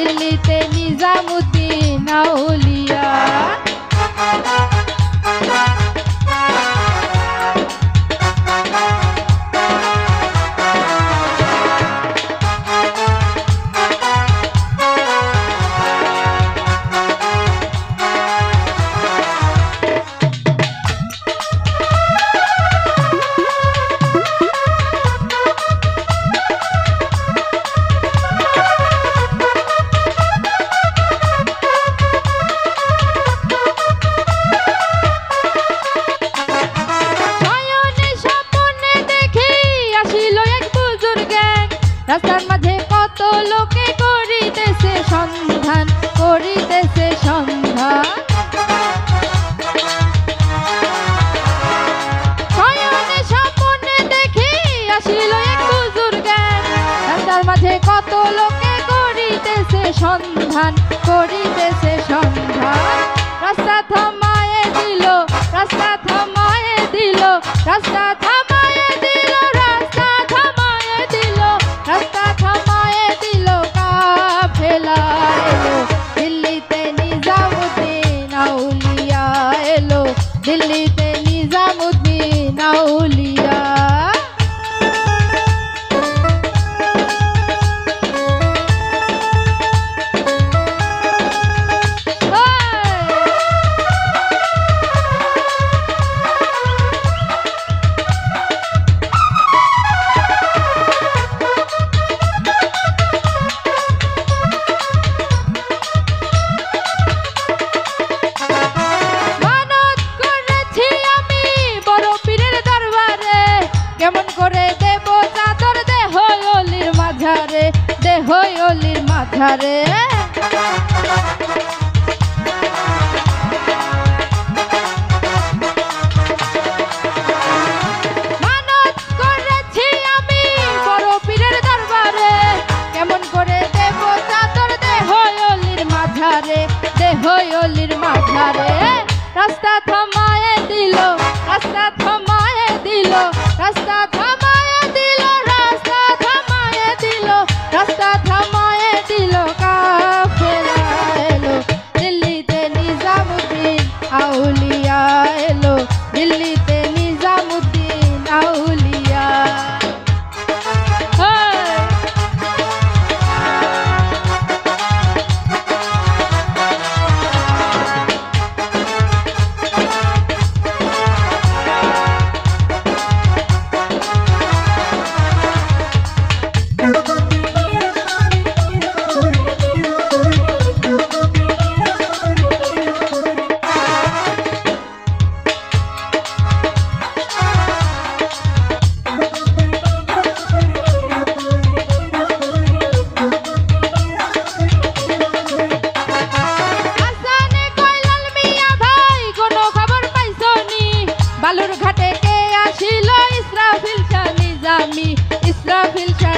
দিল্লিতে নিজামুদ্দিন আউলি রাস্তার মাঝে কত লোকে করিতেছে সন্ধান করিতেছে সন্ধান। মাঝে কত লোকে করিতেছে সন্ধান করিতেছে সন্ধান। রাস্তা থামায়ে দিল, রাস্তা থামায়ে দিল, রাস্তা ঝরে বালুর ঘাটে কে আসিল? ইসরাফিল শাহ নিজামি ইসরাফিল শাহ